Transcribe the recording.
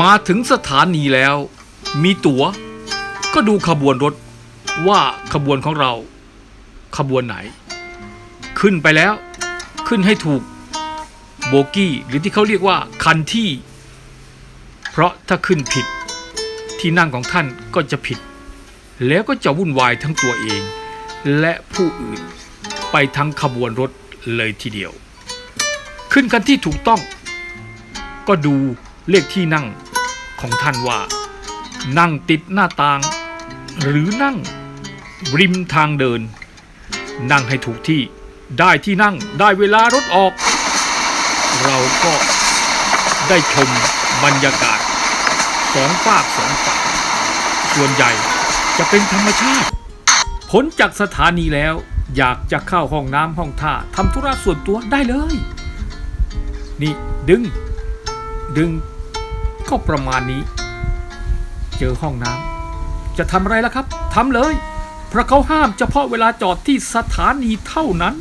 มาถึงสถานีแล้ว มีตั๋ว ก็ดูขบวนรถว่าขบวนของเรา ขบวนไหน ขึ้นไปแล้ว ขึ้นให้ถูก โบกี้หรือที่เขาเรียกว่าคันที่ เพราะถ้าขึ้นผิด ที่นั่งของท่านก็จะผิด แล้วก็จะวุ่นวายทั้งตัวเอง และผู้อื่นไปทั้งขบวนรถเลยทีเดียว ขึ้นคันที่ถูกต้อง ก็ดู เลขที่นั่งของท่านว่า นั่งติดหน้าต่าง หรือนั่ง ริมทางเดิน นั่งให้ถูกที่ได้ที่นั่งได้เวลารถออก เราก็ได้ชมบรรยากาศสองฝากสองฝั่งส่วนใหญ่จะเป็นธรรมชาติพ้นจากสถานีแล้วอยากจะเข้าห้องน้ำห้องท่าทำธุระส่วนตัวได้เลย นี่ดึง ดึงก็ประมาณนี้ เจอห้องน้ำจะทำอะไรล่ะครับทำเลย เพราะเขาห้ามเฉพาะเวลาจอดที่สถานีเท่านั้น